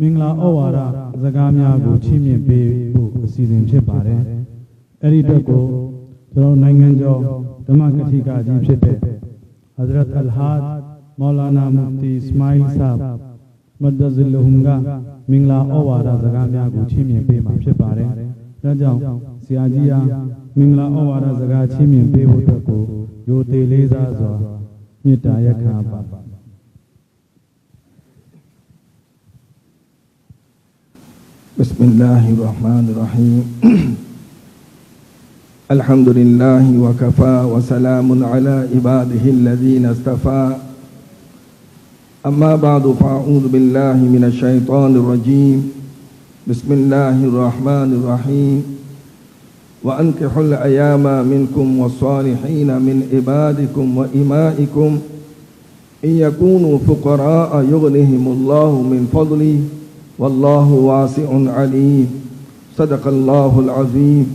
မင်္ဂလာဩဝါဒစကားများကိုချီးမြှင့်ပေးဖို့အစီအစဉ်ဖြစ်ပါတယ်။အဲ့ဒီအတွက်ကိုကျွန်တော်နိုင်ငံကျော်ဓမ္မကတိကကြီးဖြစ်တဲ့ Hazrat Al-Had Maulana Mufti Ismail Sahab Madazilluhum ကမင်္ဂလာဩဝါဒစကားများကိုချီးမြှင့်ပေးမှာဖြစ်ပါတယ်။ဒါကြောင့်ဆရာကြီးဟာမင်္ဂလာဩဝါဒစကားချီးမြှင့်ပေးဖို့အတွက်ကိုရိုသေလေးစားစွာမေတ္တာရက်ခံပါ بسم الله الرحمن الرحيم الحمد لله وكفى وسلام على عباده الذين اصطفى أما بعد فأعوذ بالله من الشيطان الرجيم بسم الله الرحمن الرحيم وأنكحوا الأيام منكم والصالحين من عبادكم وإمائكم إن يكونوا فقراء يغنهم الله من فضله والله واسع عليم صدق الله العظيم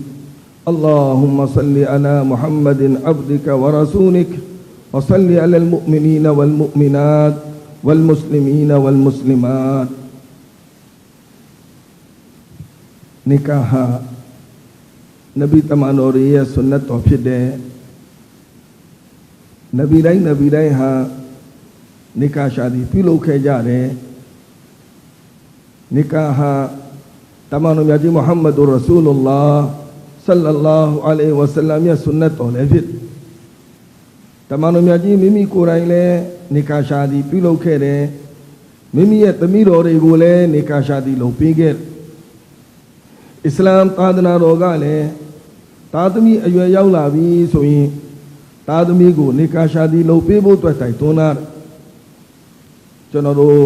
اللهم صل على محمد عبدك ورسولك وصل على المؤمنين والمؤمنات والمسلمين والمسلمات نكاح نبي تمانورية سنة توفيده نبي داي نبي داي ها نكاح شادي ပြုလုပ်ခဲ့ကြတယ် နိကာဟာတမန်တော်မြတ်ကြီးမုဟမ္မဒ်ရဆူလလာဆလ္လာလာဟူ အလိုင်ဝဆလမ်ရဲ့ဆွန်နတ်တော်လည်းဖြစ်တမန်တော်မြတ်ကြီးမိမိကိုယ်တိုင်လည်းနိကာရှာသည်ပြုလုပ်ခဲ့တယ်မိမိရဲ့သမီးတော်တွေကိုလည်းနိကာရှာသည်လုပ်ပေးခဲ့အစ္စလာမ်သာသနာတော်ကလည်းသားသမီးအရွယ်ရောက်လာပြီဆိုရင်သားသမီးကိုနိကာရှာသည်လုပ်ပေးဖို့အတွက်တိုက်တွန်းတာကျွန်တော်တို့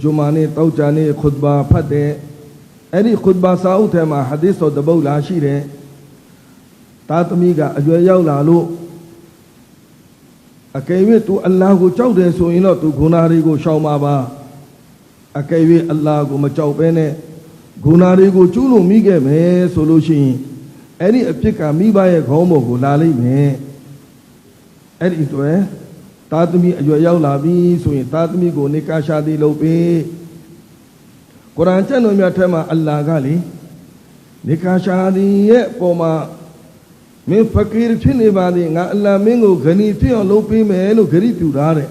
ဂျူမာနေ့တောက်ကြနေ့ခွတ်ဘာဖတ်တဲ့အဲ့ဒီခွတ်ဘာစာအုပ်ထဲမှာဟာဒီသ်တော်တပုတ်လာရှိတယ်တာသမီးကအရွယ်ရောက်လာလို့အကယ်၍သူအလ္လာဟ်ကိုကြောက်တယ်ဆိုရင်တော့သူဂုဏတွေကိုရှောင်ပါပါအကယ်၍အလ္လာဟ်ကိုမကြောက်ဘဲနဲ့ဂုဏတွေကိုကျူးလွန်မိခဲ့မယ်ဆိုလို့ရှိရင်အဲ့ဒီအဖြစ်ကမိဘရဲ့ခေါင်းပေါ်ကိုလာလိမ့်မယ်အဲ့ဒီအတွက် သားသမီးအရွယ်ရောက်လာပြီဆိုရင်သားသမီးကိုနေကာရှာသည်လုပ်ပေးကုရ်အာန်ကျမ်းတော်များထဲမှာအလ္လာဟ်ကလေနေကာရှာသည်ရဲ့အပေါ်မှာမင်းဖကီရဖြစ်နေပါသည်ငါအလ္လာဟ်မင်းကိုဂနီဖြစ်အောင်လုပ်ပေးမယ်လို့ဂရီပြုထားတဲ့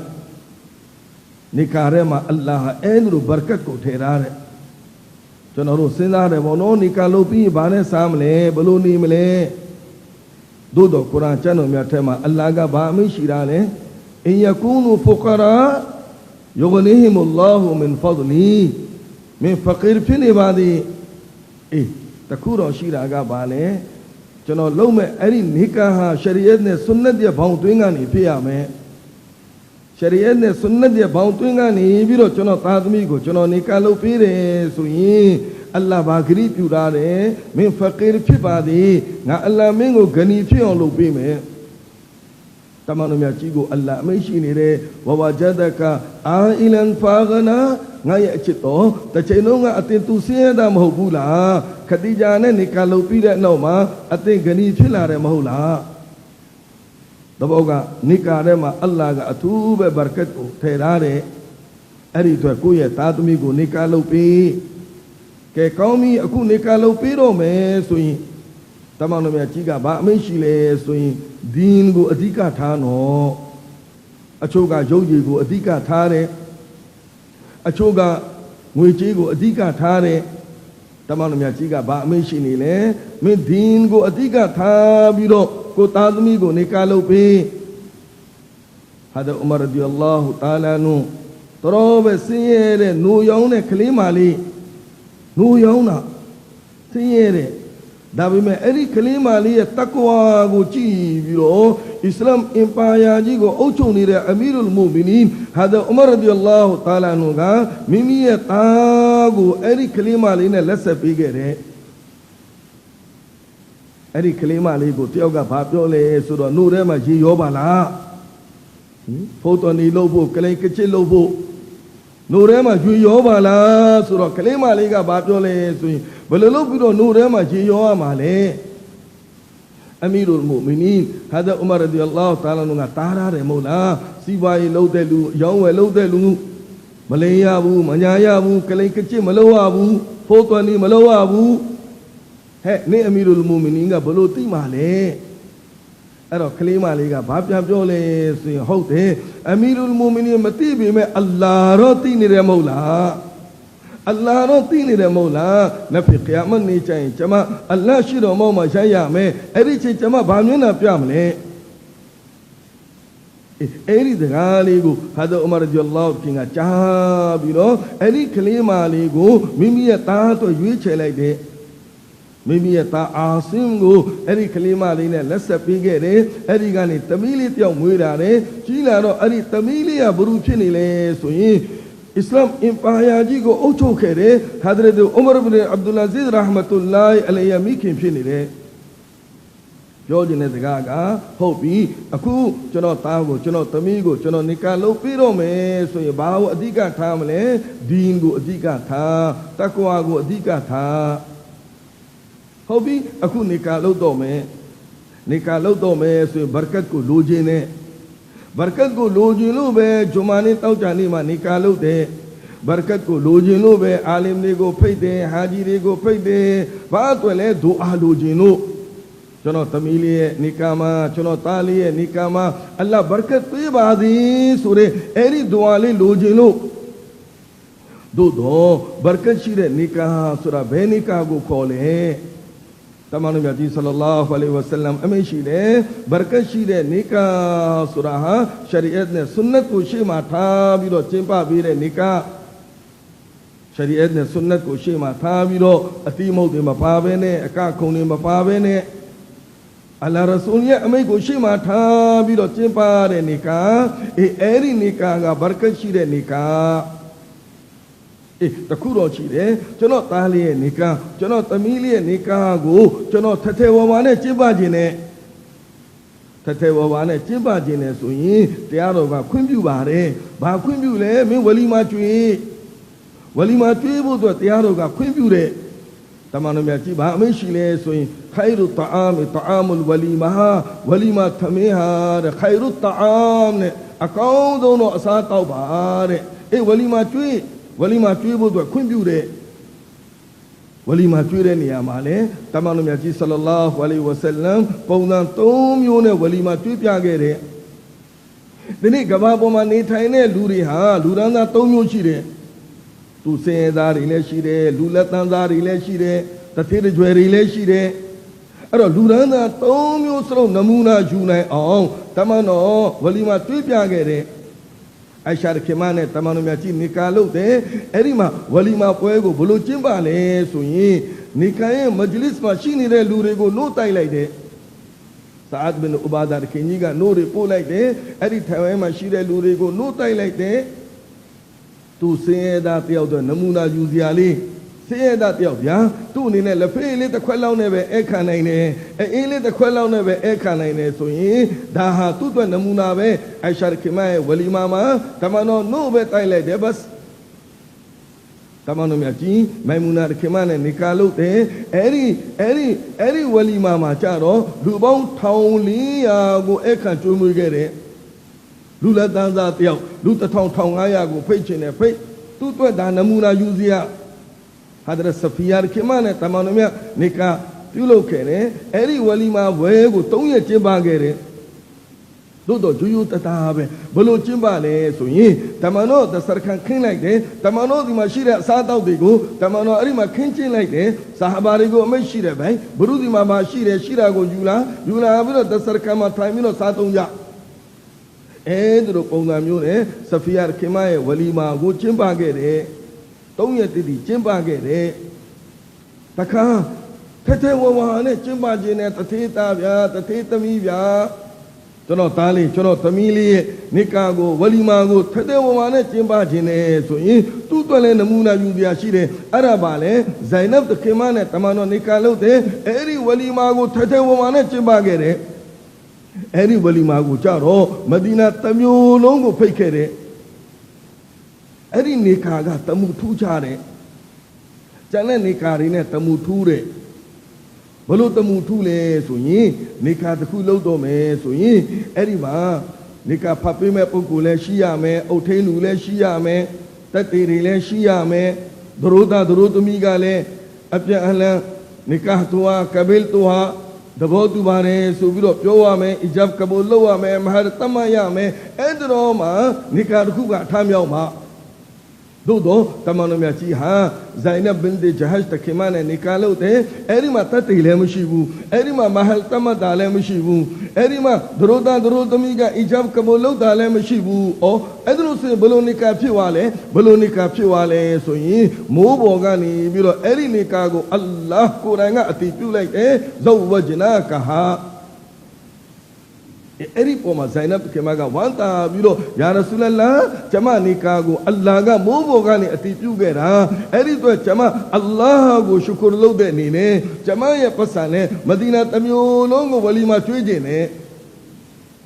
နေကာထဲမှာအလ္လာဟ်ဟာအဲလိုဘရကတ်ကိုထည့်ထားတဲ့ကျွန်တော်တို့စဉ်းစားတယ်ဗောနော်နေကာလုပ်ပြီးရင်ဘာနဲ့စားမလဲဘယ်လိုနေမလဲသို့တော့ကုရ်အာန်ကျမ်းတော်များထဲမှာအလ္လာဟ်ကဘာအမိန့်ရှိတာလဲ إن يكونوا فقراء يغنيهم الله من فضله من فقير ဖြစ်နေပါသည်အေးတခုတော့ရှိတာကဘာလဲကျွန်တော်လုံးမဲ့အဲ့ဒီနိကာဟာရှရီယတ်နဲ့ဆွန်နတ်ရဲ့ဘောင်တွင်းကနေဖြစ်ရမယ်ရှရီယတ်နဲ့ဆွန်နတ်ရဲ့ဘောင်တွင်းကနေပြီးတော့ကျွန်တော်သားသမီးကိုကျွန်တော်နိကာလုပ်ပေးတယ်ဆိုရင်အလ္လာဟ်ဘာဂရီပြုထားတယ်မင်းဖကီရဖြစ်ပါသည်ငါအလ္လာဟ်မင်းကိုဂနီဖြစ်အောင်လုပ်ပေးမယ် တမန်တော်မြတ်ကြီးကိုအလ္လာဟ်အမိန့်ရှိနေတယ်ဝဝဂျဒကအာအီလန်ဖာဂနာငါရဲ့အချစ်တော်တစ်ချိန်လုံးကအတင်သူဆင်းရဲတာမဟုတ်ဘူးလားခတိဂျာနဲ့နေကာလုပ်ပြီးတဲ့နောက်မှာအတင်ဂနီဖြစ်လာတယ်မဟုတ်လားတဘောကနေကာထဲမှာအလ္လာဟ်ကအထူးပဲဘာရကတ်ကိုထည့်ထားတယ်အဲ့ဒီအတွက်ကိုယ့်ရဲ့သားသမီးကိုနေကာလုပ်ပြီးကဲကောင်းပြီအခုနေကာလုပ်ပြီးတော့မယ်ဆိုရင် တမန်တော်မြတ်ကြီးကဘာအမိန့်ရှိလဲဆိုရင်ဒီန်ကိုအဓိကထားနော်အချို့ကရုပ်ရည်ကိုအဓိကထားတယ်အချို့ကငွေကြေးကိုအဓိကထားတယ်တမန်တော်မြတ်ကြီးကဘာအမိန့်ရှိနေလဲမင်းဒီန်ကိုအဓိကထားပြီးတော့ကိုသားသမီးကိုနေကားလုပ်ပေးဟာဒ်ဥမာရဒီအလ္လာဟူတာလာနုတော်ပဲဆင်းရဲတဲ့နူရောင်းတဲ့ကလေးမလေးနူရောင်းတာဆင်းရဲတဲ့ ဒါပေမဲ့အဲ့ဒီကလေးမလေးရဲ့တကွာကိုကြည့်ပြီးတော့အစ္စလာမ်အင်ပါယာကြီးကိုအုပ်ချုပ်နေတဲ့အမီရူလ်မူမီနင်ဟာဒါဥမာရဒီအလ္လာဟူတာလာနုကမိမိရဲ့သားကိုအဲ့ဒီကလေးမလေးနဲ့လက်ဆက်ပေးခဲ့တယ်အဲ့ဒီကလေးမလေးကိုတယောက်ကဘာပြောလဲဆိုတော့နှုတ်ထဲမှာရေရောပါလားဟင်ဖုတ်တော်နေလို့ဖို့ကလေးကချစ်လို့ဖို့ နှုတ်ထဲမှာရွှေရောပါလားဆိုတော့ကလေးမလေးကဘာပြောလဲဆိုရင်ဘယ်လိုလုပ်ပြီးတော့နှုတ်ထဲမှာရေရောရမှာလဲအမီရူလ်မူမီနင်ဟာဒါဥမာရဒီအလ္လာဟ်တာလာနုကတားရတယ်မဟုတ်လားစီးပွားရေးလုပ်တဲ့လူအရောင်းဝယ်လုပ်တဲ့လူမလိန်ရဘူးမညာရဘူးကလိန်ကကြစ်မလုပ်ရဘူးဖိုးသွန်နေမလုပ်ရဘူးဟဲ့နင့်အမီရူလ်မူမီနင်းကဘလို့သိမှလဲ အဲ့တော့ကလေးမလေးကဘာပြန်ပြောလဲဆိုရင်ဟုတ်တယ်အမီရူလ်မူမီနင်းမသိပေမဲ့အလ္လာဟ်တော့သိနေတယ်မဟုတ်လားအလ္လာဟ်တော့သိနေတယ်မဟုတ်လားနဖီကယာမတ်နေကြရင်ကျွန်မအလ္လာဟ်ရှိတော်မောမှာရိုက်ရမယ်အဲ့ဒီချိန်ကျွန်မဘာမျက်နှာပြမလဲအဲ့ဒီစကားလေးကိုဟာဒ်ဥမာရဒီအလ္လာဟ်ခင်ကကြားပြီးတော့အဲ့ဒီကလေးမလေးကိုမိမိရဲ့သားအတွက်ရွေးချယ်လိုက်တဲ့ မိမိရဲ့သားအာဆင်ကိုအဲ့ဒီကလေးမလေးနဲ့လက်ဆက်ပေးခဲ့တယ်အဲ့ဒီကနေသမီးလေးတယောက်မွေးလာတယ်ကြီးလာတော့အဲ့ဒီသမီးလေးကဘ누구ဖြစ်နေလဲဆိုရင်အစ္စလာမ်အင်ပါယာကြီးကိုအုပ်ချုပ်ခဲ့တယ်ဟာဒရတ်ဥမာရဘ်အဗ်ဒူလာဇီဒ်ရာဟမတူလာအလိုင်ယမိခင်ဖြစ်နေတယ်ပြောခြင်းတဲ့စကားကဟုတ်ပြီအခုကျွန်တော်သားကိုကျွန်တော်သမီးကိုကျွန်တော်နေကလုပ်ပြီးတော့မယ်ဆိုရင်ဘာကိုအဓိကထားမလဲဒီန်ကိုအဓိကထားတက္ကဝါကိုအဓိကထား ဟုတ်ပြီအခုနေကလုပ်တော့မယ်နေကလုပ်တော့မယ်ဆိုရင်ဘာကတ်ကိုလိုချင်တဲ့ဘာကတ်ကိုလိုချင်လို့ပဲဂျုမာနေ့တောက်ကြနေ့မှာနေကလုပ်တဲ့ဘာကတ်ကိုလိုချင်လို့ပဲအာလင်တွေကိုဖိတ်တယ်ဟာဂျီတွေကိုဖိတ်တယ်ဘာအတွက်လဲဒူအာလိုချင်လို့ကျွန်တော်သမီးလေးရဲ့နိကာမကျွန်တော်သားလေးရဲ့နိကာမအလ္လာဟ်ဘရကတ်ပေးပါသည်ဆိုတဲ့အဲ့ဒီဒွါလေးလိုချင်လို့တို့တော့ဘရကတ်ရှိတဲ့နိကာဆိုတာဘယ်နိကာကိုခေါ်လဲ တမန်တော်မြတ်ကြီးဆလလာဟူအလိုင်ဝဆလမ်အမိန့်ရှိတယ်ဘရကတ်ရှိတဲ့နိကာဆိုတာဟာရှရီအတ်နဲ့ဆွန်နတ်ကိုရှေ့မှာထားပြီးတော့ကျင့်ပပေးတဲ့နိကာရှရီအတ်နဲ့ဆွန်နတ်ကိုရှေ့မှာထားပြီးတော့အတိမုတ်တွေမပါဘဲနဲ့အကခုံတွေမပါဘဲနဲ့အလ္လာဟ်ရဆူလ်ရဲ့အမိန့်ကိုရှေ့မှာထားပြီးတော့ကျင့်ပါတဲ့နေကာအေးအဲ့ဒီနေကာကဘာရကတ်ရှိတဲ့နေကာ အေးတခုတော့ရှိတယ်ကျွန်တော်သားလေးရဲ့နေကာကျွန်တော်သမီးလေးရဲ့နေကာကိုကျွန်တော်ထထဲဝါဝါနဲ့ကျင့်ပါခြင်းနဲ့ထထဲဝါဝါနဲ့ကျင့်ပါခြင်းနဲ့ဆိုရင်တရားတော်ကခွင့်ပြုပါတယ်ဘာခွင့်ပြုလဲမင်းဝလီမာကျွေးဝလီမာကျွေးဖို့အတွက်တရားတော်ကခွင့်ပြုတဲ့တမန်တော်မြတ်ကြီးဗာအမိန့်ရှိလဲဆိုရင်ခိုင်ရုတအာမတအာမလ်ဝလီမာဝလီမာသမင်းဟာတဲ့ခိုင်ရုတအာမနဲ့အကောင်းဆုံးတော့အစားတောက်ပါတဲ့အေးဝလီမာကျွေး ဝလီမာကျွေးဖို့အတွက်ခွင့်ပြုတဲ့ဝလီမာကျွေးတဲ့နေရာမှာလဲတမန်တော်မြတ်ကြီးဆလလာဟူအလိုင်ဝဆလမ်ပုံစံ၃မျိုးနဲ့ဝလီမာကျွေးပြခဲ့တဲ့ဒီနေ့ကမ္ဘာပေါ်မှာနေထိုင်တဲ့လူတွေဟာလူဒန်းသား၃မျိုးရှိတယ်သူစင်ရသားတွေလည်းရှိတယ်လူလက်တန်းသားတွေလည်းရှိတယ်တထေးတကြွယ်တွေလည်းရှိတယ်အဲ့တော့လူဒန်းသား၃မျိုးစလုံးနမူနာယူနိုင်အောင်တမန်တော်ဝလီမာတွေးပြခဲ့တဲ့ အိုင်ရှာရခေမနဲ့တမန်တော်မြတ်ကြီးနေကာလုပ်တယ်အဲ့ဒီမှာဝလီမာပွဲကိုဘလို့ကျင်းပလဲဆိုရင်နေကာရဲ့မဂျလစ်မှာရှိနေတဲ့လူတွေကိုနှုတ်တိုက်လိုက်တယ်ဆာအတ်ဘင်ဥဘာဒါခင်ကြီးကနိုးတွေပို့လိုက်တယ်အဲ့ဒီထိုင်ဝမ်မှာရှိတဲ့လူတွေကိုနိုးတိုက်လိုက်တယ်သူစင်းရသားတယောက်တော့နမူနာယူစရာလေး စင်းရသားတယောက်ဗျာသူ့အနေနဲ့လက်ဖေးလေးတစ်ခွက်လောက်နဲ့ပဲအဲ့ခံနိုင်တယ်အေးလေးတစ်ခွက်လောက်နဲ့ပဲအဲ့ခံနိုင်တယ်ဆိုရင်ဒါဟာသူ့အတွက်နမူနာပဲအိုင်ရှာခင်မရဲ့ဝလီမာမှာတမန်တော်နို့ပဲတိုက်လိုက်တယ်ဘတ်တမန်တော်မြတ်ကြီးမိုင်မူနာခင်မနဲ့နေကာလို့တယ်အဲ့ဒီအဲ့ဒီအဲ့ဒီဝလီမာမှာကြတော့လူပေါင်း1400ကိုအခန့်ကျွေးမွေးခဲ့တယ်လူလက်တန်းစားတယောက်လူ1000 1500ကိုဖိတ်ချင်တယ်ဖိတ်သူ့အတွက်ဒါနမူနာယူစရာ ဟာဒရတ်ဆဖီယာခင်မနဲ့တမန်တော်မြတ်နေကာပြုလုပ်ခဲ့တယ်အဲ့ဒီဝလီမာဘွဲကို3ရက်ကျင်းပခဲ့တယ်တို့တော့ဂျူးဂျူးတတာပဲဘလို့ကျင်းပါလဲဆိုရင်တမန်တော်သစရခန်ခင်းလိုက်တယ်တမန်တော်ဒီမှာရှိတဲ့အစားအသောက်တွေကိုတမန်တော်အဲ့ဒီမှာခင်းချင်းလိုက်တယ်ဆာဟာဘာတွေကိုအမိတ်ရှိတယ်ဗျိုင်ဘုရုဒီမှာမရှိတယ်ရှိတာကိုယူလာယူလာပြီးတော့သစရခန်မှာထိုင်ပြီးတော့စားသုံးကြအဲသူတို့ပုံစံမျိုးနဲ့ဆဖီယာခင်မရဲ့ဝလီမာကိုကျင်းပခဲ့တယ် သုံးရက်တည်တည်ကျင်းပခဲ့တယ်တခါထထဲဝဝနဲ့ကျင်းပခြင်းနဲ့တထေးသားဗျာတထေးသမီးဗျာကျွန်တော်သားလေးကျွန်တော်သမီးလေးရဲ့နိကာကိုဝလီမာကိုထတဲ့ဝမာနဲ့ကျင်းပခြင်းနဲ့ဆိုရင်သူ့အတွက်လည်းနမူနာယူပြရှိတယ်အဲ့ဒါပါလေဇိုင်နပ်တခင်မနဲ့တမန်တော်နိကာလုပ်တယ်အဲ့ဒီဝလီမာကိုထတဲ့ဝမာနဲ့ကျင်းပခဲ့တယ်အဲ့ဒီဝလီမာကိုကြတော့မဒီနာတစ်မျိုးလုံးကိုဖိတ်ခဲ့တယ် အဲ့ဒီနိကာကတမှုထူးခြားတယ်ကျန်တဲ့နိကာတွေနဲ့တမှုထူးတယ်ဘလို့တမှုထူးလဲဆိုရင်နေကာတစ်ခုလုံးတော့မယ်ဆိုရင်အဲ့ဒီမှာနေကာဖတ်ပေးမဲ့ပုံကိုယ်လည်းရှိရမယ်အုတ်ထိန်လူလည်းရှိရမယ်တက်တေတွေလည်းရှိရမယ်ဒရုဒဒရုသမီးကလည်းအပြန်အလှန်နိကာတူဟာကဘိလ်တူဟာသဘောတူပါတယ်ဆိုပြီးတော့ပြောရမယ်အီဂျပ်ကဘူလုပ်ရမယ်မဟာတမရမယ်အဲ့ဒါတော့မှနိကာတစ်ခုကအထမြောက်မှာ သို့တော့တမန်တော်မြတ်ကြီးဟာဇိုင်နဘင်ဒီဂျဟတ်တခိမနဲ့နိကာလို့တဲ့အဲ့ဒီမှာတတ်တေလည်းမရှိဘူးအဲ့ဒီမှာမဟာတမတာလည်းမရှိဘူးအဲ့ဒီမှာဒရိုတာဒရိုသမီးကအီဂျပ်ကဘူလုပ်တာလည်းမရှိဘူးဩအဲ့ဒါလို့ဆိုရင်ဘယ်လိုနိကာဖြစ်သွားလဲဘယ်လိုနိကာဖြစ်သွားလဲဆိုရင်မိုးပေါ်ကနေပြီးတော့အဲ့ဒီနိကာကိုအလ္လာဟ်ကိုယ်တိုင်ကအတည်ပြုလိုက်တယ်ဇောဝဂျနာကဟာ အဲ့ဒီပေါ်မှာဇိုင်နပ်ခင်မကဝမ်းသာပြီးတော့ယာရဆူလလာဂျမနီကာကိုအလ္လာဟ်ကမိုးပေါ်ကနေအတိပြုခဲ့တာအဲ့ဒီအတွက်ဂျမအလ္လာဟ်ကိုရှု kur လုပ်တဲ့အနေနဲ့ဂျမရဲ့ပတ်စံနဲ့မဒီနာတစ်မျိုးလုံးကိုဝလီမာကျွေးခြင်းနဲ့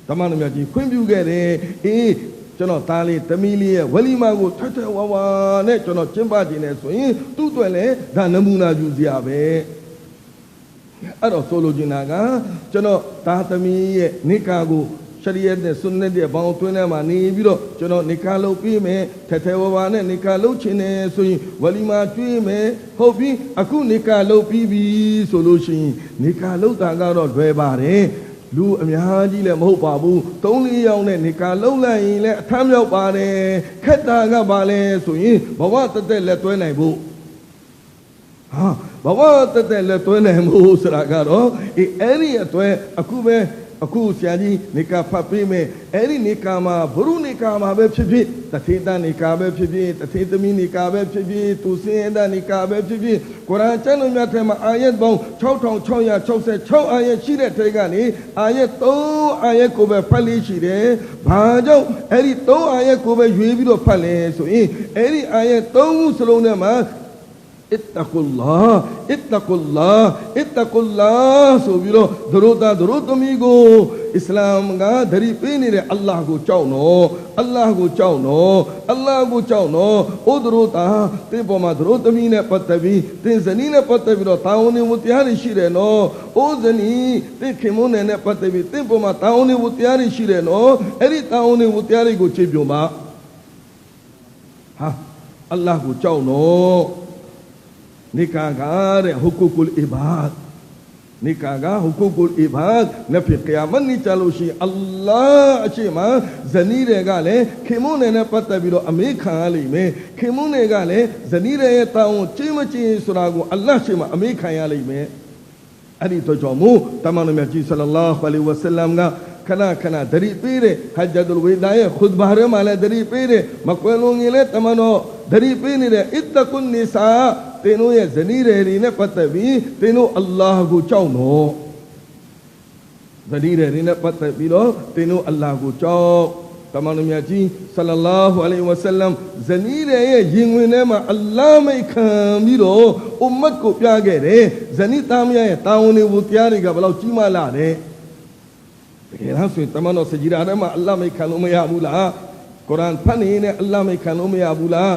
ဓမ္မနမြတ်ကြီးခွင့်ပြုခဲ့တယ်အေးကျွန်တော်သားလေးသမီးလေးရဲ့ဝလီမာကိုထထဝါဝါနဲ့ကျွန်တော်ကျင်းပခြင်းနဲ့ဆိုရင်သူ့အတွက်လည်းဒါနမူနာယူစရာပဲ အဲ့တော့ဆိုလိုချင်တာကကျွန်တော်သားသမီးရဲ့နိကာကိုရှရီယတ်နဲ့ဆွန်နတ်ရဲ့ဘောင်းတွင်းထဲမှာနေပြီးတော့ကျွန်တော်နိကာလုပ်ပြီးမယ်ထထဲဝဝနဲ့နိကာလုပ်ချင်တယ်ဆိုရင်ဝလီမာကျွေးမယ်ဟုတ်ပြီအခုနိကာလုပ်ပြီးပြီဆိုလို့ရှိရင်နိကာလုပ်တာကတော့လွယ်ပါတယ်လူအများကြီးလည်းမဟုတ်ပါဘူး၃၄ယောက်နဲ့နေကာလုံးလိုက်ရင်လည်းအထမ်းမြောက်ပါတယ်ခက်တာကပါလဲဆိုရင်ဘဝတက်တက်လက်တွဲနိုင်ဖို့ ဟာဘဝတက်တက်လက်သွင်းနိုင်မှုဆိုတာကတော့အေးအဲ့ဒီအတွဲအခုပဲအခုဆရာကြီးနေကာဖတ်ပေးမယ်အဲ့ဒီနေကာမှာဘုရုနေကာမှာပဲဖြစ်ဖြစ်တထေတနေကာပဲဖြစ်ဖြစ်တထေသမီးနေကာပဲဖြစ်ဖြစ်သူစင်ရတဲ့နေကာပဲဖြစ်ဖြစ်ကုရ်အာန်ကျမ်းတော်များထဲမှာအာယတ်ပေါင်း6666အာယတ်ရှိတဲ့ထဲကနေအာယတ်3အာယတ်ကိုပဲဖတ်လို့ရှိတယ်။ဘာကြောင့်အဲ့ဒီ3အာယတ်ကိုပဲရွေးပြီးတော့ဖတ်လဲဆိုရင်အဲ့ဒီအာယတ်3ခုစလုံးထဲမှာ ittaqullah ittaqullah ittaqullah ဆိုပြီးတော့ဒရုတာဒရုသမီးကိုအစ္စလာမ်ကဒရီပေးနေတဲ့အလ္လာဟ်ကိုကြောက်နော်အလ္လာဟ်ကိုကြောက်နော်အလ္လာဟ်ကိုကြောက်နော်အိုဒရုတာတင်းပေါ်မှာဒရုသမီးနဲ့ပတ် သက်ပြီးတင်းဇနီးနဲ့ပတ်သက်ပြီးတော့တာဝန်တွေဝတရားတွေရှိတယ်နော်အိုဇနီးတင်းခင်မွန်းနယ်နဲ့ပတ်သက်ပြီးတင်းပေါ်မှာတာဝန်တွေဝတရားတွေရှိတယ်နော်အဲ့ဒီတာဝန်တွေဝတရားတွေကိုခြေပြုံပါဟာအလ္လာဟ်ကိုကြောက်နော်နိကာကတဲ့ဟူကုကုလ်အီဘာဒ်နိကာကဟူကုကုလ်အီဘာဒ်နဖီကယာမတ်နိကြလို့ရှိရင်အလ္လာဟ်အရှိမဇနီးတွေကလည်းခင်မုန်းနယ်နဲ့ပတ်သက်ပြီးတော့အမေခံရလိမ့်မယ်ခင်မုန်းနယ်ကလည်းဇနီးတွေရဲ့တောင်းချင်းမချင်းဆိုတာကိုအလ္လာဟ်ရှိမအမေခံရလိမ့်မယ်အဲ့ဒီတော့ကြောင့်မို့တမန်တော်မြတ်ကြီးဆလလာဟူအလိုင်ဝဆလမ်ကခဏခဏဒရီပေးတဲ့ဟဂျ်ဒ်ဝေဒါရဲ့ခွတ်ဘာရဲမှာလည်းဒရီပေးတဲ့မကွယ်လွန်ငင်လဲတမန်တော်ဒရီပေးနေတဲ့အစ်တကွန်နီဆာ သင်တို့ရဲ့ဇနီးတွေတွေနဲ့ပတ်သက်ပြီးသင်တို့အလ္လာဟ်ကိုကြောက်တော့ဇနီးတွေတွေနဲ့ပတ်သက်ပြီးတော့သင်တို့အလ္လာဟ်ကိုကြောက်တမန်တော်မြတ်ကြီးဆလလာဟူအလိုင်ဝဆလမ်ဇနီးတွေရဲ့ရင်ဝင်ထဲမှာအလ္လာဟ်မိတ်ခံပြီးတော့အွမ်မတ်ကိုပြခဲ့တယ်ဇနီးသားမယားရဲ့တာဝန်တွေကိုတရားတွေကဘယ်လောက်ကြီးမားလာတယ်တကယ်လားဆိုရင်တမန်တော်စကြီးရာထဲမှာအလ္လာဟ်မိတ်ခံလို့မရဘူးလားကုရ်အာန်ဖတ်နေနဲ့အလ္လာဟ်မိတ်ခံလို့မရဘူးလား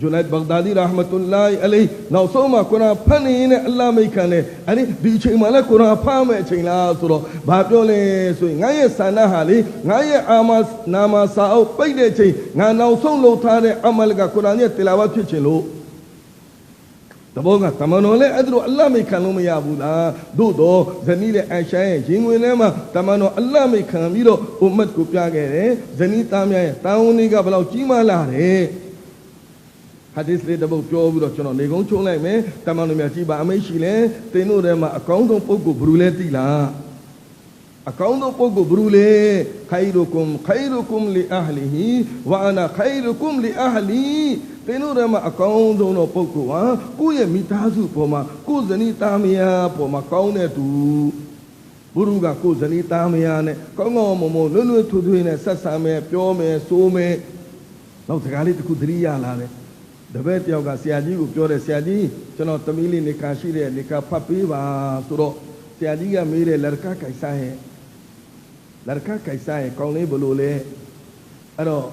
ဂျူနိုက်ဘဂဒါဒီရဟမတုလာအလိနောက်ဆုံးမှာကုရ်အာန်ဖတ်နေရင်လည်းအလ္လာဟ်မိတ်ခံတယ်အဲ့ဒီဒီအချိန်မှာလည်းကုရ်အာန်ဖတ်မယ်အချိန်လားဆိုတော့ဘာပြောလဲဆိုရင်ငါရဲ့ဆန္ဒဟာလေငါရဲ့အာမနာမစာအုပ်ပိတ်တဲ့အချိန်ငါနောက်ဆုံးလုပ်ထားတဲ့အမလကကုရ်အာန်ရဲ့တီလာဝတ်ဖြစ်ခြင်းလို့တဘောကတမန်တော်လည်းအဲ့ဒါလိုအလ္လာဟ်မိတ်ခံလို့မရဘူးလားသို့တော့ဇနီးလည်းအရှာရဲ့ရင်ဝင်ထဲမှာတမန်တော်အလ္လာဟ်မိတ်ခံပြီးတော့ဥမ္မတ်ကိုပြခဲ့တယ်ဇနီးသားများရဲ့တာဝန်တွေကဘယ်လောက်ကြီးမားလာတယ် ဟာဒီစ်လေးတစ်ပုဒ်ပြောပြီးတော့ကျွန်တော်နေကုန်းချုံလိုက်မယ်တမန်တော်မြတ်ကြီးပါအမိတ်ရှိလဲသင်တို့ထဲမှာအကောင်းဆုံးပုဂ္ဂိုလ်ဘယ်သူလဲသိလားအကောင်းဆုံးပုဂ္ဂိုလ်ဘယ်သူလဲခိုင်ရုကုမ်ခိုင်ရုကုမ်လီအဟလီဟီဝါအနာခိုင်ရုကုမ်လီအဟလီသင်တို့ထဲမှာအကောင်းဆုံးသောပုဂ္ဂိုလ်ဟာကိုယ့်ရဲ့မိသားစုပေါ်မှာကိုယ်ဇနီးသားမယားပေါ်မှာကောင်းတဲ့သူဘုရုကကိုယ်ဇနီးသားမယားနဲ့ကောင်းကောင်းမွန်မွန်လွတ်လွတ်ထွေးထွေးနဲ့ဆက်ဆံမယ်ပြောမယ်ဆိုမယ်နောက်စကားလေးတစ်ခုသတိရလာတယ် တပည့်တယောက်ကဆရာကြီးကိုပြောတယ်ဆရာကြီးကျွန်တော်သမီးလေးနေကာရှိတဲ့နေကာဖတ်ပေးပါဆိုတော့ဆရာကြီးကမေးတယ်လရကကိုင်ဆိုင်ရဲ့လရကကိုင်ဆိုင်ရဲ့ကောင်းလေးဘလို့လဲအဲ့တော့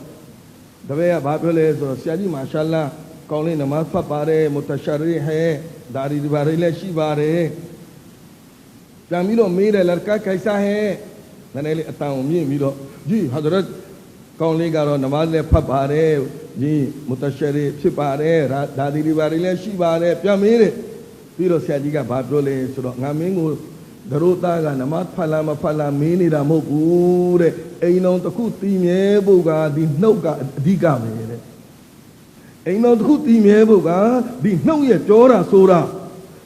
တပည့်ကဘာပြောလဲဆိုတော့ဆရာကြီးမာရှာလာကောင်းလေးနမတ်ဖတ်ပါတယ်မုတရှာရီဟဲဒါရီဒီဘာရီလည်းရှိပါတယ်ပြန်ပြီးတော့မေးတယ်လရကကိုင်ဆိုင်ရဲ့နည်းနည်းလေးအတန်ကိုမြင့်ပြီးတော့ကြီးဟာဒရတ် ကောင်းလေးကတော့နမတ်လည်းဖတ်ပါတယ်ဒီမုတရှရီဖြစ်ပါတယ်ဒါဒါဒီဒီပါတွေလည်းရှိပါတယ်ပြန်မေးတယ်ပြီးတော့ဆရာကြီးကဘာပြောလဲဆိုတော့ငါမင်းကိုဒရုသားကနမတ်ဖတ်လားမဖတ်လားမေးနေတာမဟုတ်ဘူးတဲ့အိမ်တော်တစ်ခုတည်မြဲဖို့ကဒီနှုတ်ကအဓိကပဲတဲ့အိမ်တော်တစ်ခုတည်မြဲဖို့ကဒီနှုတ်ရဲ့ကြောတာဆိုတာ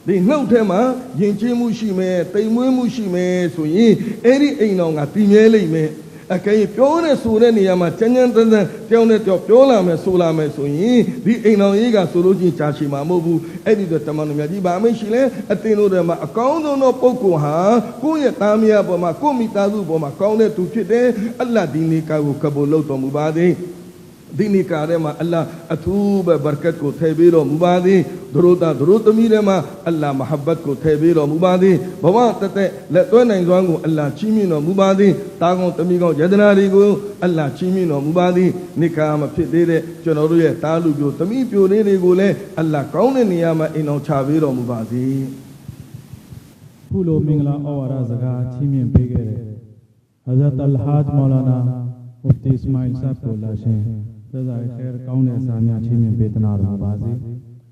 ဒီနှုတ်ထဲမှာယဉ်ကျေးမှုရှိမယ်တိမ်မွေးမှုရှိမယ်ဆိုရင်အဲ့ဒီအိမ်တော်ကတည်မြဲလိမ့်မယ် အကယ်၍ပြောတဲ့ဆိုတဲ့နေရာမှာချမ်းချမ်းတန်းတန်းတောင်းတဲ့တောပြောလာမယ်ဆိုလာမယ်ဆိုရင်ဒီအိမ်တော်ကြီးကဆိုလို့ချင်းကြာရှည်မှာမဟုတ်ဘူးအဲ့ဒီတော့တမန်တော်မြတ်ကြီးဗာမရှိလဲအတင်းတို့ထဲမှာအကောင်းဆုံးသောပုဂ္ဂိုလ်ဟာကိုယ့်ရဲ့သားမယားပေါ်မှာကိုယ့်မိသားစုပေါ်မှာကောင်းတဲ့သူဖြစ်တယ်အလ္လာဟ်ဒီနေကာကိုကဘုလုပ်တော်မူပါသည် ဒီနိကာထဲမှာအလ္လာဟ်အထူးပဲဘရကတ်ကိုထည့်ပေးတော်မူပါသည်ဒရုတာဒရုသမီးထဲမှာအလ္လာဟ်မဟဘတ်ကိုထည့်ပေးတော်မူပါသည်ဘဝတသက်လက်သွဲနိုင်စွမ်းကိုအလ္လာဟ်ချီးမြှင့်တော်မူပါသည်တာကောင်သမီးကောင်ယတနာတွေကိုအလ္လာဟ်ချီးမြှင့်တော်မူပါသည်နိကာမဖြစ်သေးတဲ့ကျွန်တော်တို့ရဲ့တားလူပြိုသမီးပြိုလေးတွေကိုလည်းအလ္လာဟ်ကောင်းတဲ့နေရာမှာအိမ်အောင်ချပေးတော်မူပါစေခုလိုမင်္ဂလာဩဝါဒစကားချီးမြှင့်ပေးခဲ့တဲ့ Hazrat Al-Haj Maulana Mufti Ismail Sahib ကိုလာ ရှင်သက်သာခဲကောင်း